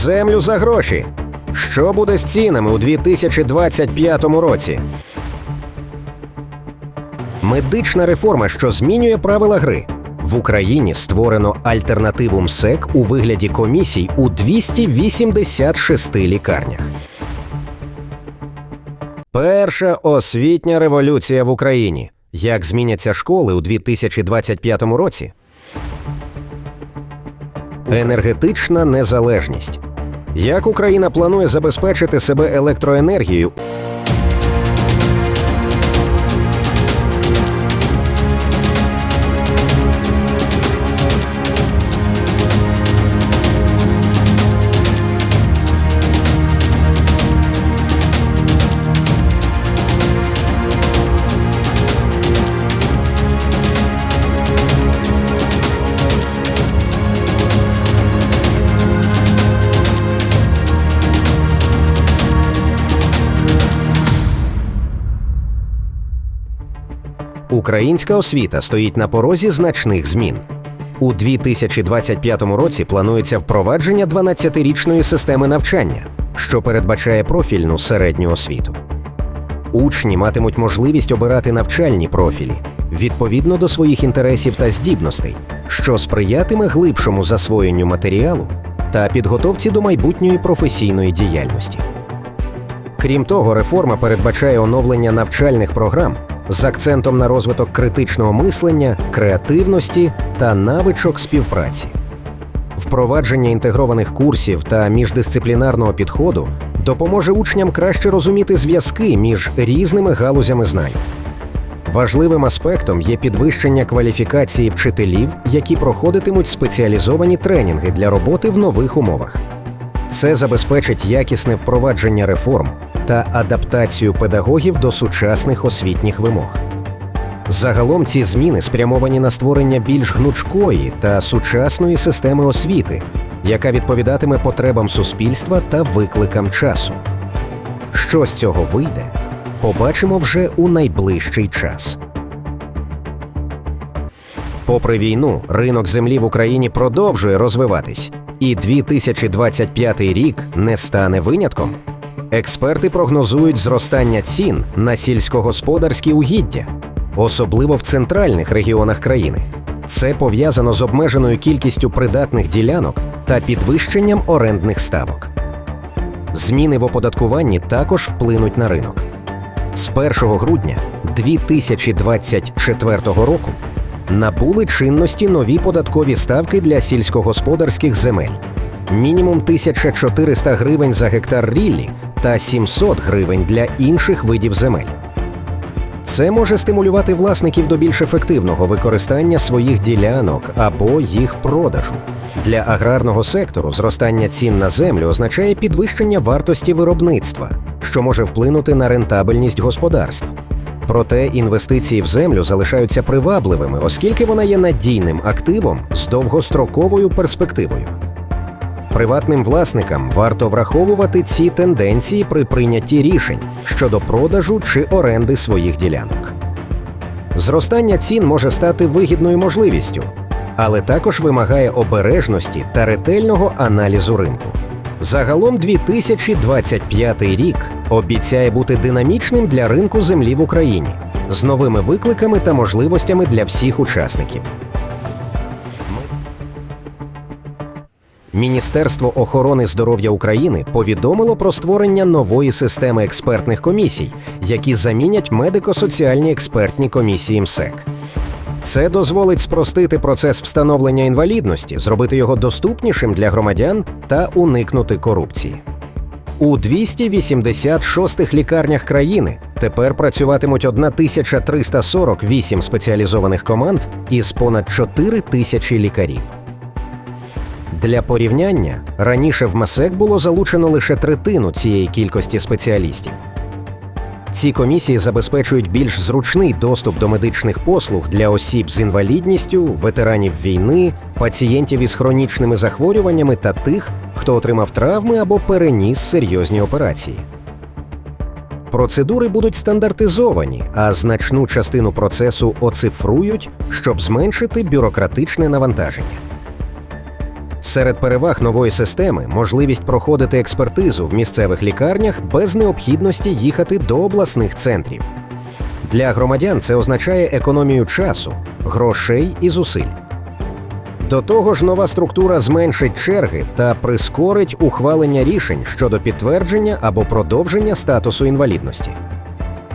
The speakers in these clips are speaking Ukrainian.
Землю за гроші. Що буде з цінами у 2025 році? Медична реформа, що змінює правила гри. В Україні створено альтернативу МСЕК у вигляді комісій у 286 лікарнях. Перша освітня революція в Україні. Як зміняться школи у 2025 році? Енергетична незалежність. Як Україна планує забезпечити себе електроенергією Українська освіта стоїть на порозі значних змін. У 2025 році планується впровадження 12-річної системи навчання, що передбачає профільну середню освіту. Учні матимуть можливість обирати навчальні профілі відповідно до своїх інтересів та здібностей, що сприятиме глибшому засвоєнню матеріалу та підготовці до майбутньої професійної діяльності. Крім того, реформа передбачає оновлення навчальних програм з акцентом на розвиток критичного мислення, креативності та навичок співпраці. Впровадження інтегрованих курсів та міждисциплінарного підходу допоможе учням краще розуміти зв'язки між різними галузями знань. Важливим аспектом є підвищення кваліфікації вчителів, які проходитимуть спеціалізовані тренінги для роботи в нових умовах. Це забезпечить якісне впровадження реформ та адаптацію педагогів до сучасних освітніх вимог. Загалом ці зміни спрямовані на створення більш гнучкої та сучасної системи освіти, яка відповідатиме потребам суспільства та викликам часу. Що з цього вийде, побачимо вже у найближчий час. Попри війну, ринок землі в Україні продовжує розвиватись, і 2025 рік не стане винятком. Експерти прогнозують зростання цін на сільськогосподарські угіддя, особливо в центральних регіонах країни. Це пов'язано з обмеженою кількістю придатних ділянок та підвищенням орендних ставок. Зміни в оподаткуванні також вплинуть на ринок. З 1 грудня 2024 року набули чинності нові податкові ставки для сільськогосподарських земель. Мінімум 1400 гривень за гектар ріллі та 700 гривень для інших видів земель. Це може стимулювати власників до більш ефективного використання своїх ділянок або їх продажу. Для аграрного сектору зростання цін на землю означає підвищення вартості виробництва, що може вплинути на рентабельність господарств. Проте інвестиції в землю залишаються привабливими, оскільки вона є надійним активом з довгостроковою перспективою. Приватним власникам варто враховувати ці тенденції при прийнятті рішень щодо продажу чи оренди своїх ділянок. Зростання цін може стати вигідною можливістю, але також вимагає обережності та ретельного аналізу ринку. Загалом 2025 рік обіцяє бути динамічним для ринку землі в Україні з новими викликами та можливостями для всіх учасників. Міністерство охорони здоров'я України повідомило про створення нової системи експертних комісій, які замінять медико-соціальні експертні комісії МСЕК. Це дозволить спростити процес встановлення інвалідності, зробити його доступнішим для громадян та уникнути корупції. У 286 лікарнях країни тепер працюватимуть 1348 спеціалізованих команд із понад 4 тисячі лікарів. Для порівняння раніше в МАСЕК було залучено лише третину цієї кількості спеціалістів. Ці комісії забезпечують більш зручний доступ до медичних послуг для осіб з інвалідністю, ветеранів війни, пацієнтів із хронічними захворюваннями та тих, хто отримав травми або переніс серйозні операції. Процедури будуть стандартизовані, а значну частину процесу оцифрують, щоб зменшити бюрократичне навантаження. Серед переваг нової системи можливість проходити експертизу в місцевих лікарнях без необхідності їхати до обласних центрів. Для громадян це означає економію часу, грошей і зусиль. До того ж, нова структура зменшить черги та прискорить ухвалення рішень щодо підтвердження або продовження статусу інвалідності.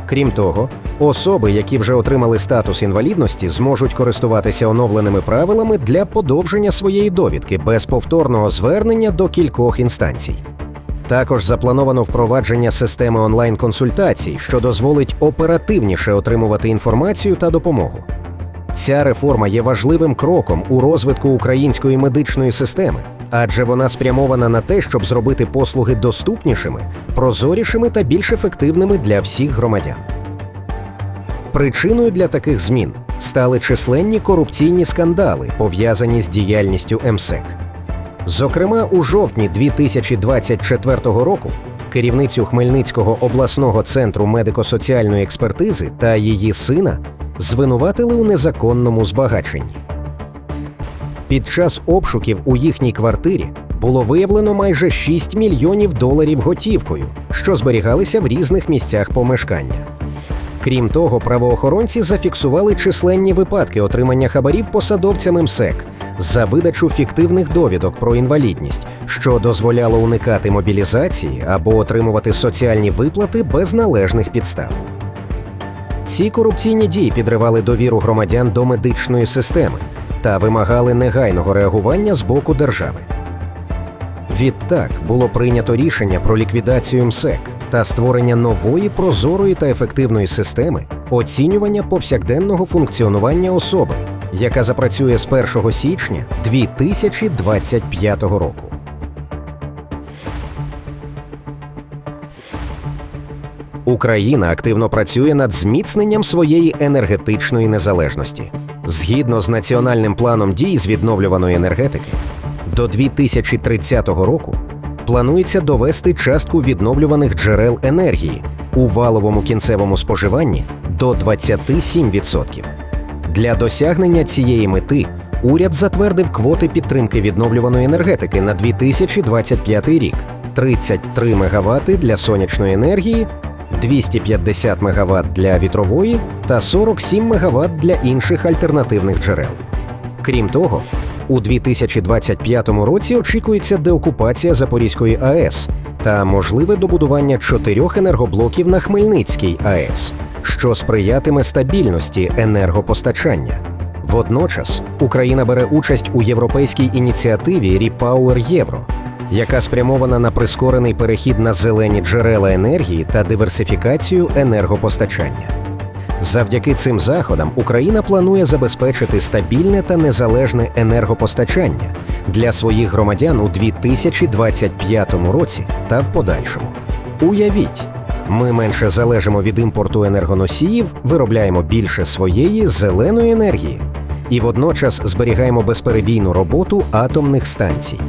Крім того, особи, які вже отримали статус інвалідності, зможуть користуватися оновленими правилами для подовження своєї довідки без повторного звернення до кількох інстанцій. Також заплановано впровадження системи онлайн-консультацій, що дозволить оперативніше отримувати інформацію та допомогу. Ця реформа є важливим кроком у розвитку української медичної системи, адже вона спрямована на те, щоб зробити послуги доступнішими, прозорішими та більш ефективними для всіх громадян. Причиною для таких змін стали численні корупційні скандали, пов'язані з діяльністю МСЕК. Зокрема, у жовтні 2024 року керівницю Хмельницького обласного центру медико-соціальної експертизи та її сина звинуватили у незаконному збагаченні. Під час обшуків у їхній квартирі було виявлено майже 6 мільйонів доларів готівкою, що зберігалися в різних місцях помешкання. Крім того, правоохоронці зафіксували численні випадки отримання хабарів посадовцями МСЕК за видачу фіктивних довідок про інвалідність, що дозволяло уникати мобілізації або отримувати соціальні виплати без належних підстав. Ці корупційні дії підривали довіру громадян до медичної системи та вимагали негайного реагування з боку держави. Відтак було прийнято рішення про ліквідацію МСЕК та створення нової прозорої та ефективної системи оцінювання повсякденного функціонування особи, яка запрацює з 1 січня 2025 року. Україна активно працює над зміцненням своєї енергетичної незалежності. Згідно з національним планом дій з відновлюваної енергетики, до 2030 року планується довести частку відновлюваних джерел енергії у валовому кінцевому споживанні до 27%. Для досягнення цієї мети уряд затвердив квоти підтримки відновлюваної енергетики на 2025 рік: 33 МВт для сонячної енергії, 250 МВт для вітрової та 47 МВт для інших альтернативних джерел. Крім того, у 2025 році очікується деокупація Запорізької АЕС та можливе добудування чотирьох енергоблоків на Хмельницькій АЕС, що сприятиме стабільності енергопостачання. Водночас Україна бере участь у європейській ініціативі «Ріпауер Євро, яка спрямована на прискорений перехід на зелені джерела енергії та диверсифікацію енергопостачання. Завдяки цим заходам Україна планує забезпечити стабільне та незалежне енергопостачання для своїх громадян у 2025 році та в подальшому. Уявіть, ми менше залежимо від імпорту енергоносіїв, виробляємо більше своєї зеленої енергії і водночас зберігаємо безперебійну роботу атомних станцій.